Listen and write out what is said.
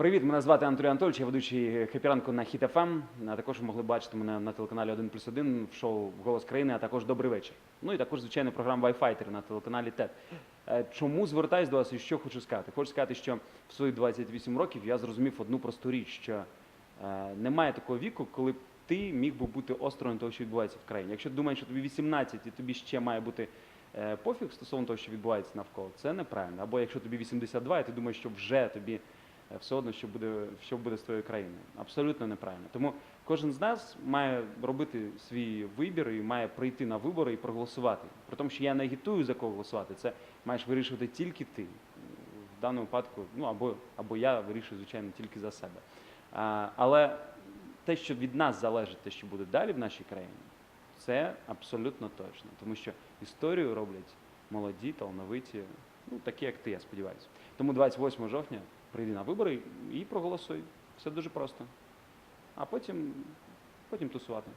Привіт, мене звати Анатолій Анатольович, я ведучий хепіранку на Хіт ФМ. А також ви могли бачити мене на телеканалі 1 плюс 1 в шоу Голос країни, а також Добрий вечір. Ну і також, звичайно, програма Wi-Fighter на телеканалі ТЕД. Е, Чому звертаюсь до вас і що хочу сказати? Хочу сказати, що в свої 28 років я зрозумів одну просту річ, що е, немає такого віку, коли б ти міг би бути осторонь того, що відбувається в країні. Якщо ти думаєш, що тобі 18 і тобі ще має бути е, пофіг стосовно того, що відбувається навколо, це неправильно. Або якщо тобі 82, і ти думаєш, що вже тобі все одно, що буде, що буде з твоєю країною. Абсолютно неправильно. Тому кожен з нас має робити свій вибір і має прийти на вибори і проголосувати. При тому, що я не агітую за кого голосувати, це маєш вирішувати тільки ти. В даному випадку, ну або, або я вирішую, звичайно, тільки за себе. А, але те, що від нас залежить, те, що буде далі в нашій країні, це абсолютно точно. Тому що історію роблять молоді, талановиті, ну такі, як ти, я сподіваюся. Тому 28 жовтня прийди на вибори і проголосуй. Все дуже просто. А потім, потім тусувати.